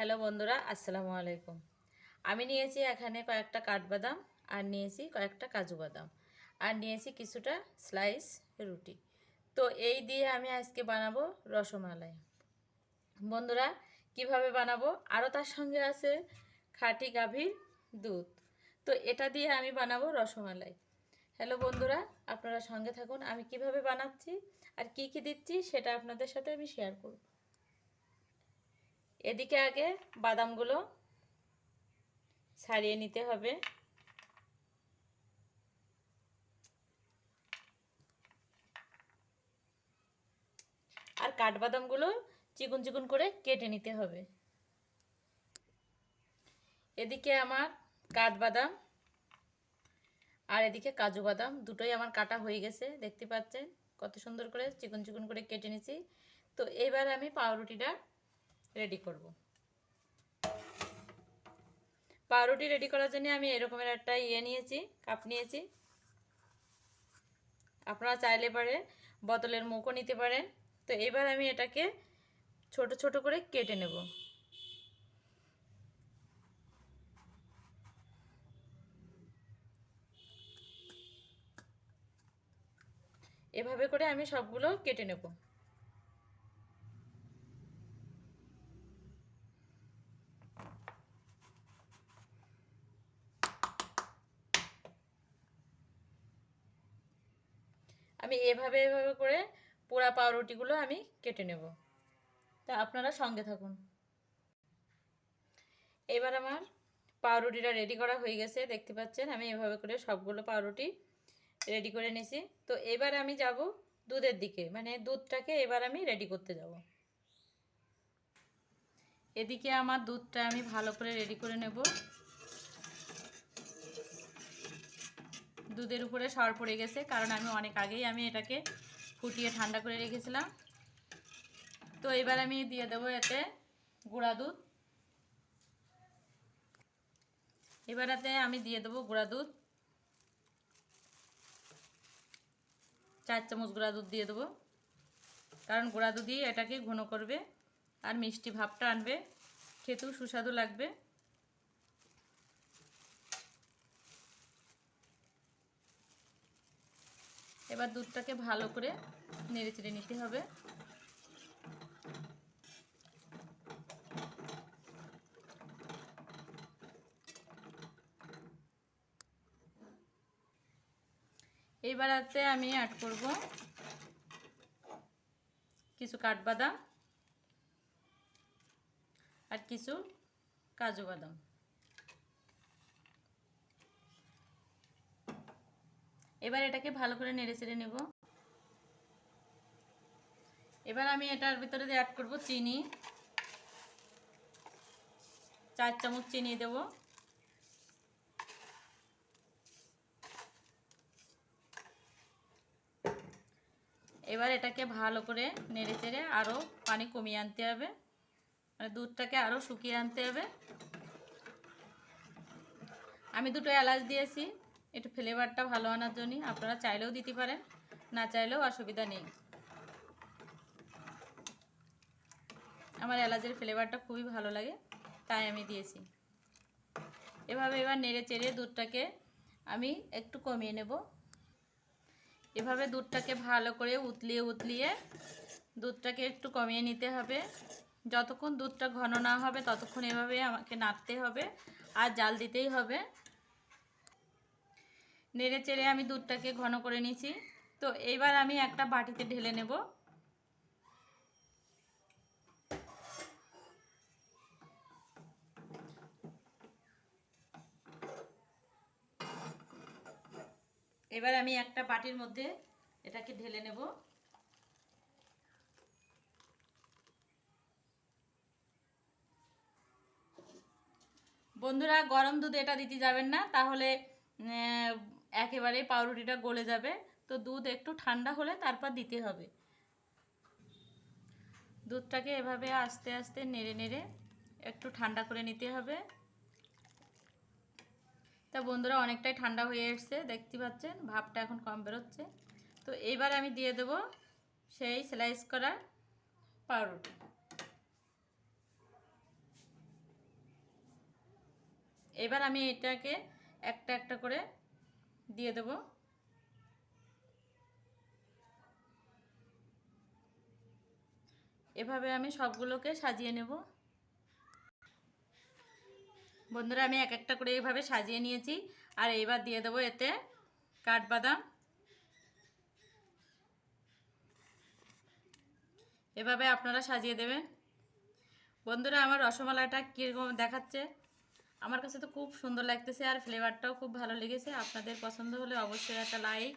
Hello বন্ধুরা, আসসালামু আলাইকুম। আমি নিয়েছি এখানে কয়েকটা কাঠবাদাম আর নিয়েছি কয়েকটা কাজু বাদাম আর নিয়েছি কিছুটা স্লাইস রুটি। তো এই দিয়ে আমি আজকে বানাবো রসমালাই। বন্ধুরা, কীভাবে বানাবো? আরও তার সঙ্গে আছে খাঁটি গাভীর দুধ। তো এটা দিয়ে আমি বানাবো রসমালাই। হ্যালো বন্ধুরা, আপনারা সঙ্গে থাকুন, আমি কীভাবে বানাচ্ছি আর কি কি দিচ্ছি সেটা আপনাদের সাথে আমি শেয়ার করব। এদিকে আগে বাদামগুলো ছাড়িয়ে নিতে হবে। আর কাঠবাদামগুলো চিকুন চিকুন করে কেটে নিতে হবে। এদিকে আমার কাঠবাদাম আর এদিকে কাজু বাদাম দুটোই আমার কাটা হয়ে গেছে, দেখতে পাচ্ছেন? কত সুন্দর করে চিকন চিকন করে কেটে নিয়েছি। তো এবার আমি পাউরুটিটা রেডি করব। পাউরুটি রেডি করার জন্য আমি এরকমের একটা ইয়ে নিয়েছি কাপ নিয়েছি। আপনারা চাইলে পারে বোতলের মুখও নিতে পারেন। তো এবার আমি এটাকে ছোট ছোট করে কেটে নেব। এভাবে করে আমি সবগুলো কেটে নেব। আমি এভাবে এভাবে করে পোড়া পাউরুটিগুলো আমি কেটে নেব। তা আপনারা সঙ্গে থাকুন। এবার আমার পাউরুটিটা রেডি করা হয়ে গেছে, দেখতে পাচ্ছেন? আমি এভাবে করে সবগুলো পাউরুটি রেডি করে নিছি তো এবার আমি যাব দুধের দিকে মানে দুধটাকে এবার আমি রেডি করতে যাব। এদিকে আমার দুধটা আমি ভালো করে রেডি করে নেব। দুধের উপরে সর পড়ে গেছে, কারণ আমি অনেক আগেই আমি এটাকে ফুটিয়ে ঠান্ডা করে রেখেছিলাম। তো এবার আমি দিয়ে দেবো এতে গুঁড়া দুধ। এবারেতে আমি দিয়ে দেবো গুঁড়া দুধ। চার চামচ গুঁড়া দুধ দিয়ে দেবো। কারণ গুঁড়া দুধই এটাকে ঘন করবে, আর মিষ্টি ভাবটা আনবে, খেতেও সুস্বাদু লাগবে। এবার দুধটাকে ভালো করে নেড়ে চেড়ে নিতে হবে। এইবারাতে আমি অ্যাড করব কিছু কাঠবাদাম আর কিছু কাজু বাদাম। এবার এটাকে ভালো করে নেড়ে চেড়ে নেব। এবার আমি এটার ভিতরে অ্যাড করব চিনি। চার চামচ চিনি দেব। এবার এটাকে ভালো করে নেড়ে চেড়ে আরও পানি কমিয়ে আনতে হবে। মানে দুধটাকে আরও শুকিয়ে আনতে হবে। আমি দুটো এলাচ দিয়েছি। একটু ফ্লেভারটা ভালো আনার জন্য আপনারা চাইলেও দিতে পারেন, না চাইলেও অসুবিধা নেই। আমার এলাচের ফ্লেভারটা খুবই ভালো লাগে, তাই আমি দিয়েছি। এভাবে এবার নেড়ে চেড়ে দুধটাকে আমি একটু কমিয়ে নেব। এভাবে দুধটাকে ভালো করে উতলিয়ে উতলিয়ে দুধটাকে একটু কমিয়ে নিতে হবে। যতক্ষণ দুধটা ঘন না হবে, ততক্ষণ এভাবে আমাকে নাড়তে হবে, আর জাল দিতেই হবে। নেড়ে চেড়ে আমি দুধটাকে ঘন করে নিয়েছি। তো এইবার আমি একটা বাটিতে ঢেলে নেব। এবার আমি একটা বাটির মধ্যে এটাকে ঢেলে নেব। বন্ধুরা, গরম দুধ এটা দিতে যাবেন না, তাহলে একেবারে পাউরুটিটা গলে যাবে। তো দুধ একটু ঠান্ডা হলে তারপর দিতে হবে। দুধটাকে এভাবে আস্তে আস্তে নেড়ে নেড়ে একটু ঠান্ডা করে নিতে হবে। তা বন্ধুরা অনেকটাই ঠান্ডা হয়ে এসছে, দেখতে পাচ্ছেন? ভাবটা এখন কম বেরোচ্ছে। তো এইবার আমি দিয়ে দেব সেই স্লাইস করা পাউরুটি। এবার আমি এটাকে একটা একটা করে দিয়ে দেব। এভাবে আমি সবগুলোকে সাজিয়ে নেব। বন্ধুরা, আমি এক একটা করে এইভাবে সাজিয়ে নিয়েছি। আর এইবার দিয়ে দেবো এতে কাঠবাদাম। এভাবে আপনারা সাজিয়ে দেবেন। বন্ধুরা, আমার রসমালাইটা কীরকম দেখাচ্ছে? আমার কাছে তো খুব সুন্দর লাগতেছে আর ফ্লেভারটাও খুব ভালো লেগেছে। আপনাদের পছন্দ হলে অবশ্যই একটা লাইক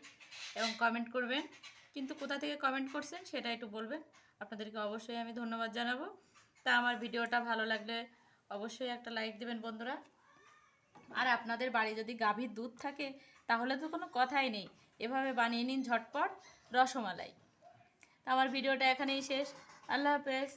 এবং কমেন্ট করবেন। কিন্তু কোথা থেকে কমেন্ট করছেন সেটা একটু বলবেন। আপনাদেরকে অবশ্যই আমি ধন্যবাদ জানাব। তা আমার ভিডিওটা ভালো লাগলে অবশ্যই একটা লাইক দেবেন বন্ধুরা। আর আপনাদের বাড়ি যদি গাভীর দুধ থাকে, তাহলে তো কোনো কথাই নেই। এভাবে বানিয়ে নিন ঝটপট রসমালাই। তা আমার ভিডিওটা এখানেই শেষ। আল্লাহ হাফেজ।